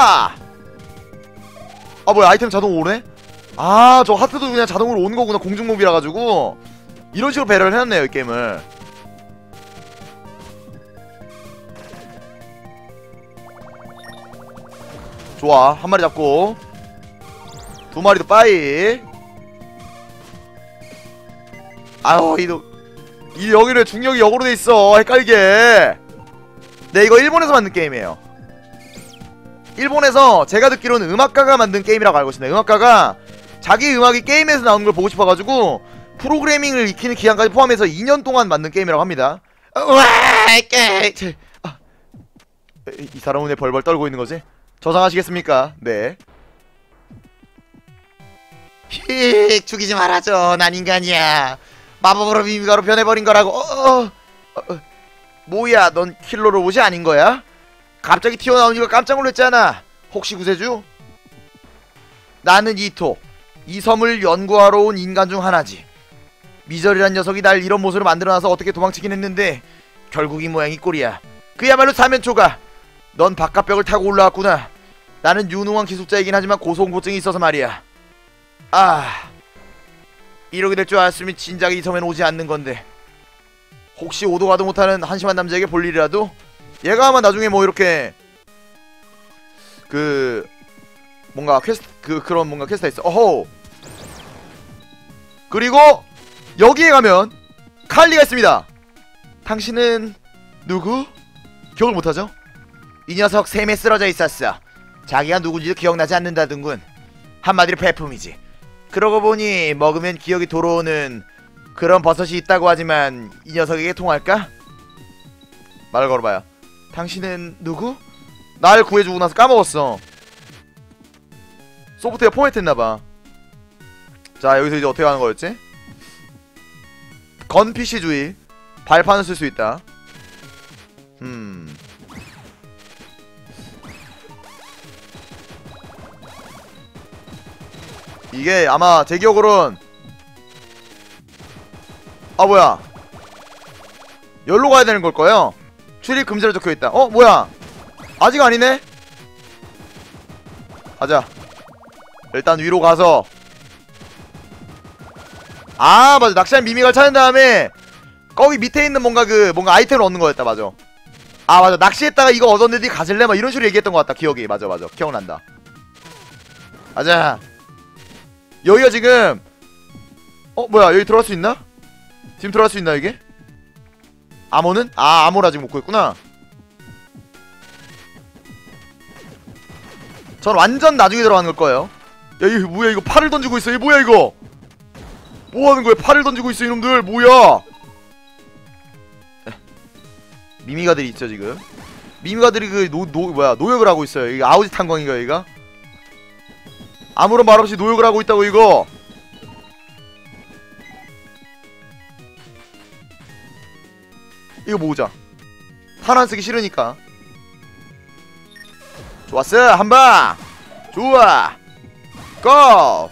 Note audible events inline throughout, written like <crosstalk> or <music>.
아! 아 뭐야 아이템 자동 오네? 아 저 하트도 그냥 자동으로 오는 거구나 공중몹이라 가지고. 이런 식으로 배려를 해놨네요 이 게임을. 좋아 한 마리 잡고. 두 마리도 빠이. 아유 이도 이 여기를 중력이 역으로 돼 있어 헷갈리게. 네 이거 일본에서 만든 게임이에요 일본에서 제가 듣기로는 음악가가 만든 게임이라고 알고 있습니다 음악가가 자기 음악이 게임에서 나오는 걸 보고 싶어가지고 프로그래밍을 익히는 기간까지 포함해서 2년 동안 만든 게임이라고 합니다 아, 이- 이 사람은 왜 벌벌 떨고 있는 거지? 저장하시겠습니까? 네 휙 죽이지 말아줘 난 인간이야 마법으로 미미가로 변해버린 거라고 어, 어, 어, 어. 뭐야 넌 킬러 로봇이 아닌 거야? 갑자기 튀어나오니까 깜짝 놀랐잖아. 혹시 구세주? 나는 이토 이 섬을 연구하러 온 인간 중 하나지. 미절이란 녀석이 날 이런 모습으로 만들어놔서 어떻게 도망치긴 했는데 결국 이 모양이 꼴이야. 그야말로 사면초가. 넌 바깥벽을 타고 올라왔구나. 나는 유능한 기술자이긴 하지만 고소공포증이 있어서 말이야. 아 이렇게 될 줄 알았으면 진작에 이 섬에는 오지 않는 건데. 혹시 오도 가도 못하는 한심한 남자에게 볼 일이라도 얘가 아마 나중에 뭐 이렇게 그 뭔가 퀘스트 그 그런 뭔가 퀘스트가 있어. 어호 그리고 여기에 가면 칼리가 있습니다. 당신은 누구? 기억을 못하죠? 이 녀석 샘에 쓰러져 있었어. 자기가 누군지도 기억나지 않는다든군 한마디로 배품이지. 그러고 보니 먹으면 기억이 돌아오는 그런 버섯이 있다고 하지만 이 녀석에게 통할까? 말을 걸어봐요 당신은 누구? 날 구해주고 나서 까먹었어. 소프트웨어 포맷했나봐. 자 여기서 이제 어떻게 하는 거였지? 건 PC주의. 발판을 쓸 수 있다. 음. 이게 아마 제 기억으론 아 뭐야. 열로 가야 되는 걸 거예요 출입 금지로 적혀 있다. 어 뭐야? 아직 아니네? 가자. 일단 위로 가서. 아 맞아. 낚시한 미미걸 찾은 다음에 거기 밑에 있는 뭔가 그 뭔가 아이템을 얻는 거였다. 맞아. 아 맞아. 낚시했다가 이거 얻었는데 가질래? 막 이런 식으로 얘기했던 것 같다. 기억이. 맞아 맞아. 기억난다. 가자. 여기가 지금 어 뭐야? 여기 들어갈 수 있나? 지금 들어갈 수 있나 이게? 암호는? 아 암호를 아직 못 구했구나. 전 완전 나중에 들어가는 걸 거예요. 야 이거 뭐야 이거 팔을 던지고 있어. 이거 뭐야 이거? 뭐하는 거야? 팔을 던지고 있어 이놈들. 뭐야? 미미가들이 있죠 지금. 미미가들이 그 노 노 뭐야 노역을 하고 있어요. 이거 아우지 탄광인가 여기가 아무런 말 없이 노역을 하고 있다고 이거 이거 모으자. 탄환 쓰기 싫으니까. 좋았어. 한방. 좋아. 고!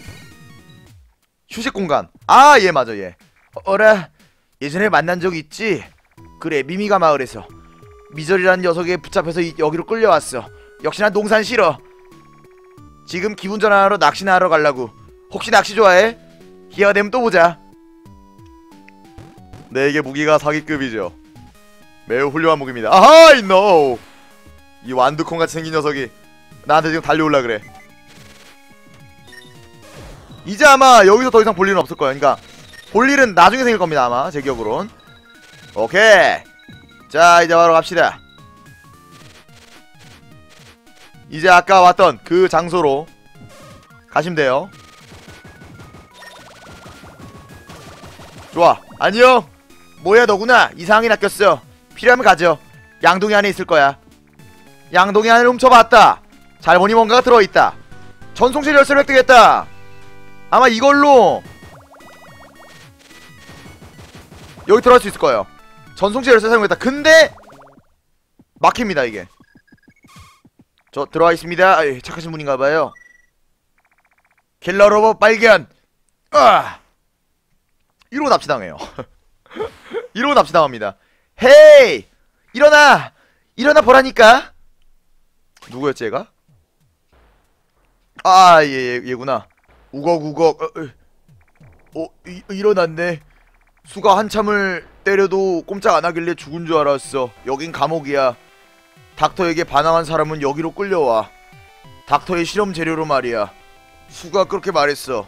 휴식 공간. 아 얘 맞아 얘 어라. 예전에 만난 적 있지? 그래 미미가 마을에서. 미절이라는 녀석에 붙잡혀서 이- 여기로 끌려왔어. 역시나 농산 싫어. 지금 기분 전환하러 낚시나 하러 갈라고. 혹시 낚시 좋아해? 기회가 되면 또 보자. 내게 무기가 사기급이죠 매우 훌륭한 무기입니다. 아하 이 노 이 완두콩같이 생긴 녀석이 나한테 지금 달려올라 그래. 이제 아마 여기서 더 이상 볼 일은 없을 거야. 그러니까 볼 일은 나중에 생길 겁니다 아마 제 기억으론. 오케이. 자 이제 바로 갑시다. 이제 아까 왔던 그 장소로 가시면 돼요. 좋아. 안녕 뭐야 너구나. 이상하게 낚였어 필요하면 가져 양동이 안에 있을 거야. 양동이 안을 훔쳐봤다. 잘 보니 뭔가가 들어있다. 전송실 열쇠를 획득했다. 아마 이걸로 여기 들어갈 수 있을 거예요. 전송실 열쇠 사용했다. 근데 막힙니다 이게. 저 들어와 있습니다. 아이, 착하신 분인가봐요. 킬러 로봇 발견. 아! 이러고 납치당해요. <laughs> 이러고 납치당합니다 헤이 일어나 일어나 보라니까 누구였지 얘가? 아, 얘, 얘, 얘구나. 우걱우걱. 어, 어, 어, 이, 일어났네. 수가 한참을 때려도 꼼짝 안 하길래 죽은 줄 알았어. 여긴 감옥이야. 닥터에게 반항한 사람은 여기로 끌려와. 닥터의 실험 재료로 말이야. 수가 그렇게 말했어.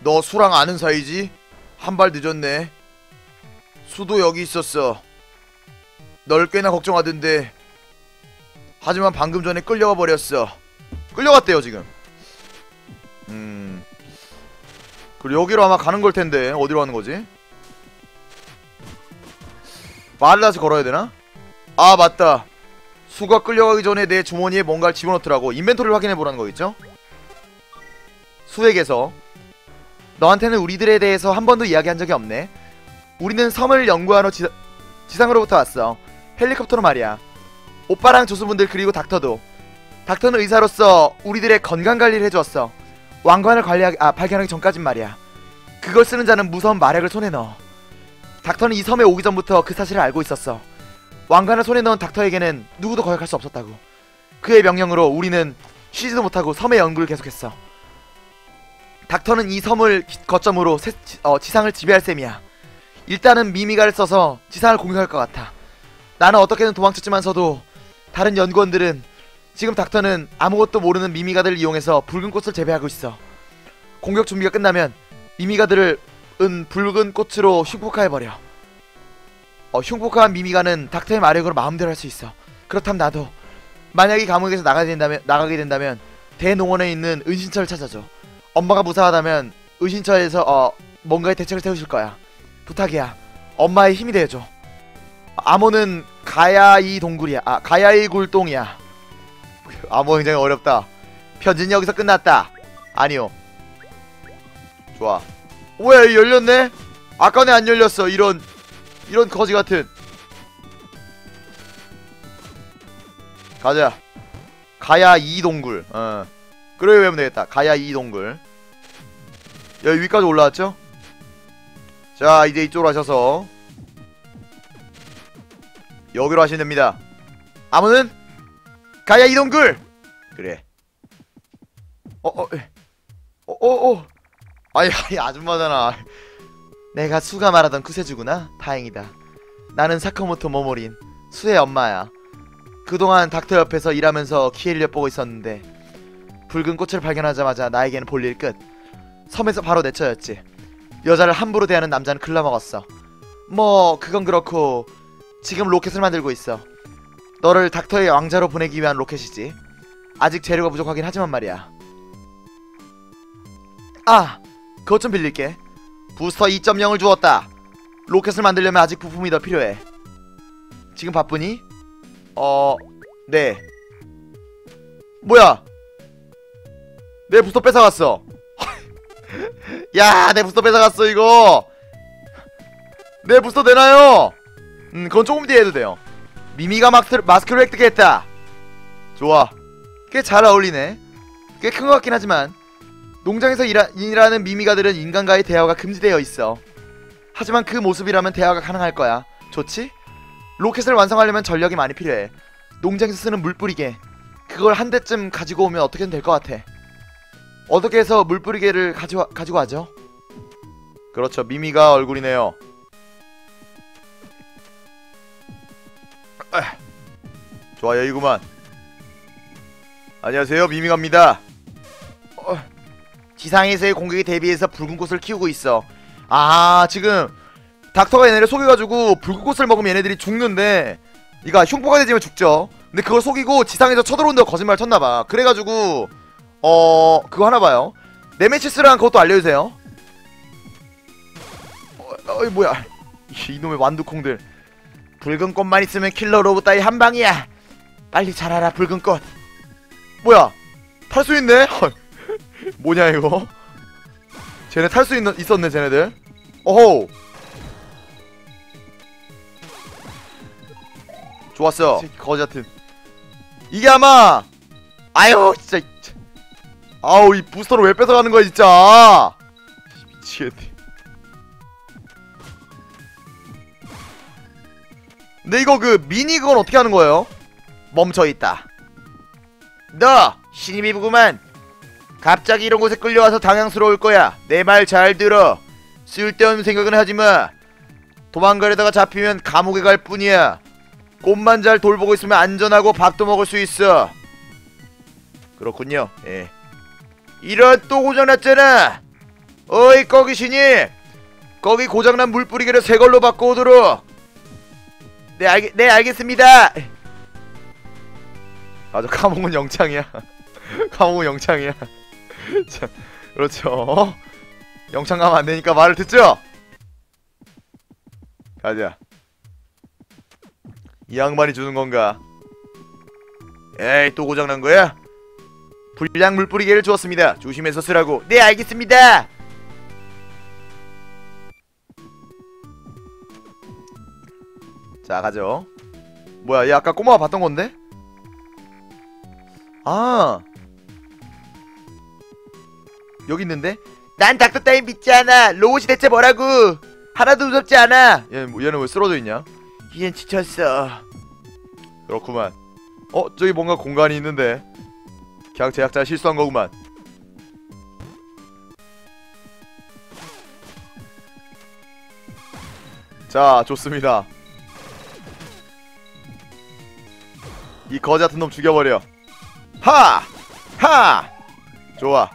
너 수랑 아는 사이지? 한 발 늦었네. 수도 여기 있었어. 널 꽤나 걱정하던데. 하지만 방금 전에 끌려가 버렸어. 끌려갔대요 지금. 음. 그리고 여기로 아마 가는 걸 텐데 어디로 가는 거지? 말라서 걸어야 되나? 아 맞다. 수가 끌려가기 전에 내 주머니에 뭔가를 집어넣더라고. 인벤토리를 확인해 보라는 거겠죠? 수에게서 너한테는 우리들에 대해서 한 번도 이야기한 적이 없네. 우리는 섬을 연구하러 지, 지상으로부터 왔어. 헬리콥터로 말이야. 오빠랑 조수분들 그리고 닥터도. 닥터는 의사로서 우리들의 건강 관리를 해주었어. 왕관을 관리하기 아 발견하기 전까진 말이야. 그걸 쓰는 자는 무서운 마력을 손에 넣어. 닥터는 이 섬에 오기 전부터 그 사실을 알고 있었어. 왕관을 손에 넣은 닥터에게는 누구도 거역할 수 없었다고. 그의 명령으로 우리는 쉬지도 못하고 섬의 연구를 계속했어. 닥터는 이 섬을 기- 거점으로 세- 지, 어, 지상을 지배할 셈이야. 일단은 미미가를 써서 지상을 공격할 것 같아. 나는 어떻게든 도망쳤지만서도 다른 연구원들은 지금 닥터는 아무것도 모르는 미미가들을 이용해서 붉은 꽃을 재배하고 있어. 공격 준비가 끝나면 미미가들을 은 붉은 꽃으로 흉폭화해버려. 어, 흉폭화한 미미가는 닥터의 마력으로 마음대로 할 수 있어. 그렇다면 나도 만약 이 감옥에서 나가게 된다면 나가게 된다면 대농원에 있는 은신처를 찾아줘. 엄마가 무사하다면 은신처에서 어 뭔가의 대책을 세우실 거야. 부탁이야. 엄마의 힘이 되어줘. 암호는 가야이 동굴이야. 아 가야이 굴동이야. 암호 굉장히 어렵다. 편지는 여기서 끝났다. 아니요. 좋아. 이 열렸네? 아까 는 안 열렸어. 이런 이런 거지 같은. 가자. 가야 이 동굴. 어. 그래 외우면 되겠다. 가야 이 동굴. 여기 위까지 올라왔죠? 자 이제 이쪽으로 하셔서 여기로 하시면 됩니다. 아무는 가야 이 동굴. 그래. 어어 어어 어. 아이 아이 아줌마잖아. 내가 수가 말하던 쿠세주구나. 다행이다. 나는 사카모토 모모린 수의 엄마야. 그동안 닥터 옆에서 일하면서 키에를 엿보고 있었는데 붉은 꽃을 발견하자마자 나에게는 볼일 끝. 섬에서 바로 내쳐였지. 여자를 함부로 대하는 남자는 글러먹었어. 뭐 그건 그렇고 지금 로켓을 만들고 있어. 너를 닥터의 왕자로 보내기 위한 로켓이지. 아직 재료가 부족하긴 하지만 말이야. 아, 그것 좀 빌릴게. 부스터 2.0을 주었다. 로켓을 만들려면 아직 부품이 더 필요해. 지금 바쁘니? 어, 네. 뭐야? 내 부스터 뺏어갔어. <laughs> 야, 내 부스터 뺏어갔어 이거. 내 부스터 되나요? 음, 그건 조금 뒤에 해도 돼요. 미미가 마스크, 마스크를 획득했다. 좋아. 꽤 잘 어울리네. 꽤 큰 것 같긴 하지만 농장에서 일하, 일하는 미미가들은 인간과의 대화가 금지되어 있어. 하지만 그 모습이라면 대화가 가능할 거야. 좋지? 로켓을 완성하려면 전력이 많이 필요해. 농장에서 쓰는 물 뿌리개. 그걸 한 대쯤 가지고 오면 어떻게든 될 것 같아. 어떻게 해서 물 뿌리개를 가지고, 하죠? 그렇죠. 미미가 얼굴이네요. 좋아 여기구만. 안녕하세요. 미미가입니다. 어, 지상에서의 공격에 대비해서 붉은 꽃을 키우고 있어. 아 지금 닥터가 얘네를 속여가지고 붉은 꽃을 먹으면 얘네들이 죽는데 이가 흉포가 되지면 죽죠. 근데 그걸 속이고 지상에서 쳐들어온다고 거짓말 쳤나봐. 그래가지고 어 그거 하나 봐요. 네메시스랑 그것도 알려주세요. 어, 어이 뭐야 이- 이놈의 완두콩들. 붉은 꽃만 있으면 킬러 로봇 따위 한 방이야. 빨리 자라라 붉은 꽃. 뭐야 탈 수 있네. 헐. <laughs> 뭐냐 이거? 쟤네 탈 수 있었네 쟤네들. 어호. 좋았어. 거지 같은. 이게 아마 아유 진짜 아우 이 부스터를 왜 뺏어가는 거야 진짜 미치겠네. 근데 이거 그 미니 그건 어떻게 하는 거예요? 멈춰 있다. 너 신입이구만. 갑자기 이런 곳에 끌려와서 당황스러울 거야. 내 말 잘 들어. 쓸데없는 생각은 하지 마. 도망가려다가 잡히면 감옥에 갈 뿐이야. 꽃만 잘 돌보고 있으면 안전하고 밥도 먹을 수 있어. 그렇군요. 예. 이런 또 고장났잖아. 어이 거기 신입. 거기 고장난 물 뿌리개를 새 걸로 바꿔오도록. 네 알겠 네 알겠습니다. 아주 감옥은 영창이야. <laughs> 감옥은 영창이야. <laughs> 자, 그렇죠. 어? 영창 가면 안 되니까 말을 듣죠. 가자. 이 양반이 주는 건가? 에이 또 고장난 거야? 불량 물 뿌리개를 주었습니다. 조심해서 쓰라고. 네 알겠습니다. 자 가죠. 뭐야 얘 아까 꼬마가 봤던 건데? 아 여기 있는데? 난 닥터 따윈 믿지 않아. 로봇이 대체 뭐라고? 하나도 무섭지 않아. 얘, 뭐- 얘는 왜 쓰러져 있냐? 이젠 지쳤어. 그렇구만. 어 저기 뭔가 공간이 있는데 그냥 제작자 실수한 거구만. 자 좋습니다. 이 거지 같은 놈 죽여버려. 하! 하! 좋아.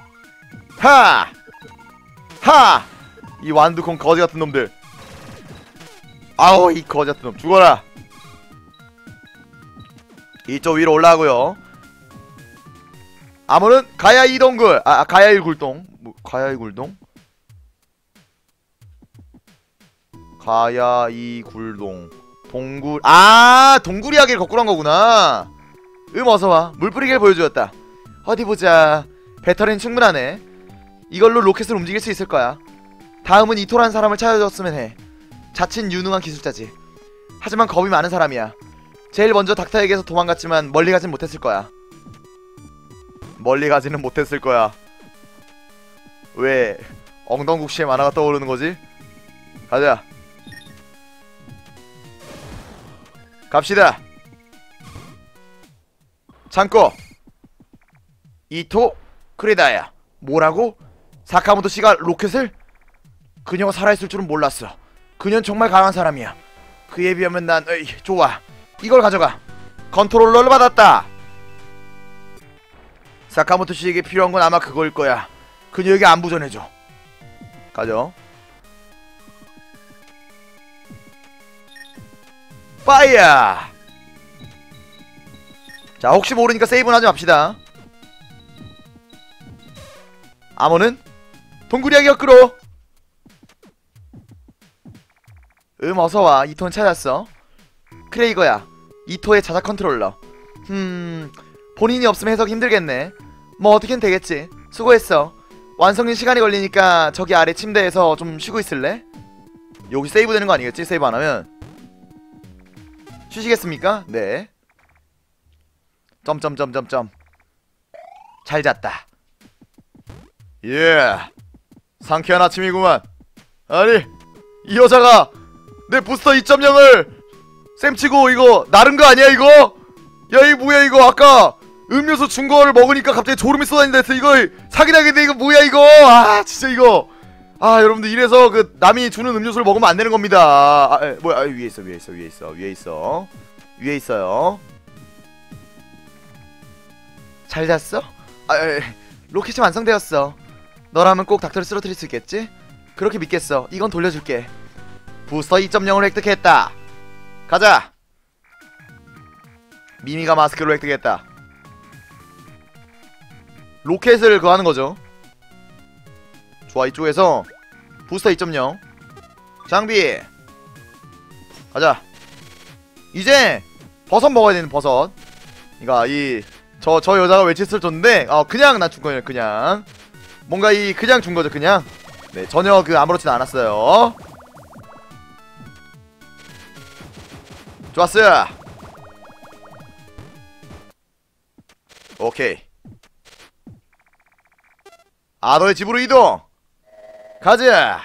하! 하! 이 완두콩 거지 같은 놈들. 아우 이 거지 같은 놈 죽어라. 이쪽 위로 올라가고요. 아무는 가야 이동굴. 아 아, 가야 일굴동. 뭐 가야 이굴동? 가야 이굴동. 동굴 아 동굴 이야기를 거꾸로 한 거구나 음 어서와. 물 뿌리개를 보여주었다. 어디 보자. 배터리는 충분하네. 이걸로 로켓을 움직일 수 있을 거야. 다음은 이토라는 사람을 찾아줬으면 해. 자칫 유능한 기술자지. 하지만 겁이 많은 사람이야. 제일 먼저 닥터에게서 도망갔지만 멀리 가진 못했을 거야. 멀리 가지는 못했을 거야. 왜 엉덩국시의 만화가 떠오르는 거지? 가자. 갑시다. 참고. 이토 크레다야. 뭐라고? 사카모토 씨가 로켓을? 그녀가 살아있을 줄은 몰랐어. 그녀는 정말 강한 사람이야. 그에 비하면 난 어이, 좋아. 이걸 가져가. 컨트롤러를 받았다. 사카모토 씨에게 필요한 건 아마 그거일 거야. 그녀에게 안부 전해줘. 가죠. 파이어! 자 혹시 모르니까 세이브는 하지 맙시다. 암호는 동굴이야기 역으로. 음 어서와. 이토는 찾았어. 그래 이거야. 이토의 자작 컨트롤러. 음 본인이 없으면 해석이 힘들겠네. 뭐 어떻게든 되겠지. 수고했어. 완성이 시간이 걸리니까 저기 아래 침대에서 좀 쉬고 있을래? 여기 세이브 되는 거 아니겠지? 세이브 안 하면. 쉬시겠습니까? 네. 점점점점점. 잘 잤다. 예. 상쾌한 아침이구만. 아니, 이 여자가 내 부스터 2.0을 쌤치고 이거 나른 거 아니야 이거? 야 이 뭐야 이거 아까 음료수 준 거를 먹으니까 갑자기 졸음이 쏟아진다 이거 사기당했네 이거 뭐야 이거 아 진짜 이거 아 여러분들 이래서 그 남이 주는 음료수를 먹으면 안 되는 겁니다 아 에, 뭐야 아, 위에 있어 위에 있어 위에 있어 위에 있어 위에 있어요 잘 잤어? 아 에, 로켓이 완성되었어. 너라면 꼭 닥터를 쓰러뜨릴 수 있겠지? 그렇게 믿겠어. 이건 돌려줄게. 부스터 2.0을 획득했다. 가자! 미미가 마스크를 획득했다. 로켓을 그거 하는 거죠. 좋아 이쪽에서 부스터 2.0 장비! 가자! 이제 버섯 먹어야 되는 버섯. 그니까 이 저 저 여자가 외치스를 줬는데? 어 그냥 난 준 거예요 그냥. 뭔가 이 그냥 준 거죠 그냥. 네 전혀 그 아무렇지도 않았어요. 좋았어 오케이. 아 너의 집으로 이동. 가자.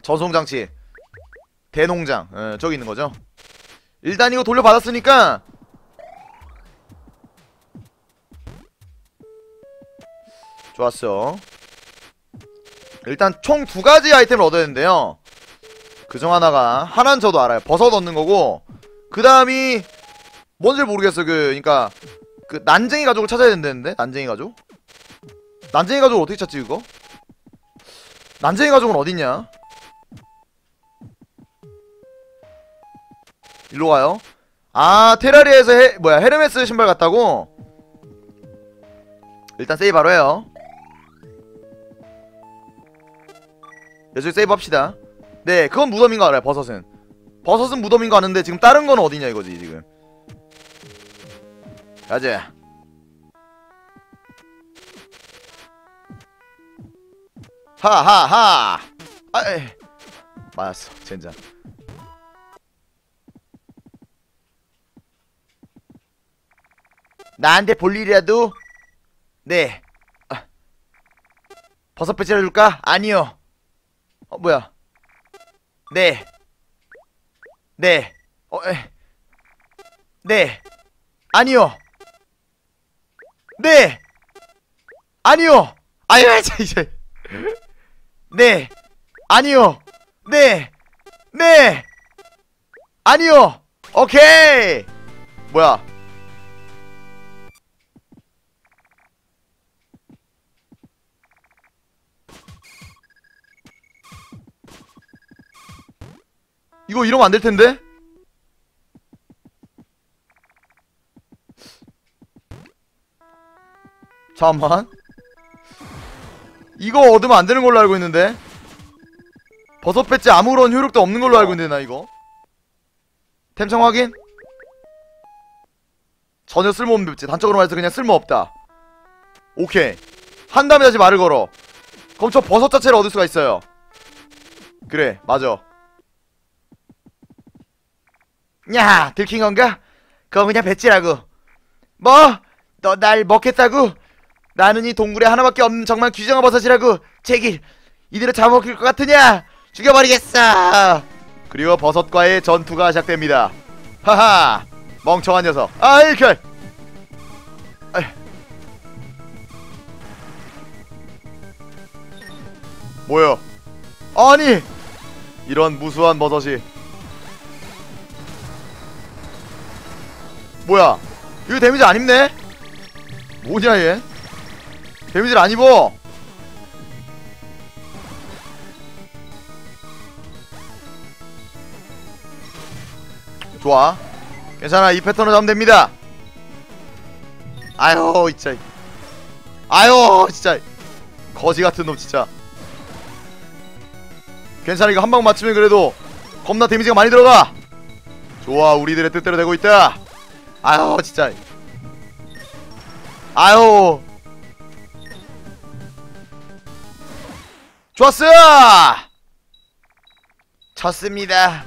전송장치. 대농장. 예, 저기 있는 거죠 일단 이거 돌려받았으니까. 좋았어. 일단 총 두 가지 아이템을 얻어야 되는데요. 그 중 하나가 하나는 저도 알아요. 버섯 얻는 거고 그 다음이 뭔지 모르겠어 그 그니까 그 난쟁이 가족을 찾아야 된다는데? 난쟁이 가족? 난쟁이 가족을 어떻게 찾지 이거? 난쟁이 가족은 어딨냐? 일로 가요. 아 테라리에서 헤, 뭐야 헤르메스 신발 같다고? 일단 세이브 바로 해요. 여기 세이브 합시다. 네 그건 무덤인 거 알아요 버섯은. 버섯은 무덤인 거 아는데 지금 다른 건 어디냐 이거지 지금. 가자. 하하하! 아이. 맞았어 젠장 나한테 볼 일이라도 네 아. 버섯 배치를 줄까? 아니요 어 뭐야 네 네. 어, 에. 네. 아니요. 네. 아니요. 아유, 저 이제. 네. 아니요. 네. 네. 아니요. 오케이. 뭐야? 이거 이러면 안 될 텐데? 잠만. 이거 얻으면 안 되는 걸로 알고 있는데. 버섯 배지 아무런 효력도 없는 걸로 알고 있는데 나 이거. 템청 확인. 전혀 쓸모없는 배지. 단적으로 말해서 그냥 쓸모없다. 오케이. 한 다음에 다시 말을 걸어. 그럼 저 버섯 자체를 얻을 수가 있어요. 그래, 맞아. 야 들킨 건가? 그거 그냥 배지라고 뭐? 너 날 먹겠다고? 나는 이 동굴에 하나밖에 없는 정말 귀정한 버섯이라고 제길 이대로 잡아먹힐 것 같으냐? 죽여버리겠어 그리고 버섯과의 전투가 시작됩니다 하하 멍청한 녀석 아이 그 아이. 뭐야 아니 이런 무수한 버섯이 뭐야? 이거 데미지 안 입네? 뭐냐 얘? 데미지를 안 입어! 좋아. 괜찮아. 이 패턴으로 잡으면 됩니다. 아유 진짜. 아유 진짜. 거지 같은 놈 진짜. 괜찮아. 이거 한 방 맞추면 그래도 겁나 데미지가 많이 들어가. 좋아. 우리들의 뜻대로 되고 있다 아유 진짜. 아유. 좋았어 쳤습니다.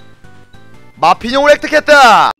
마피용을 획득했다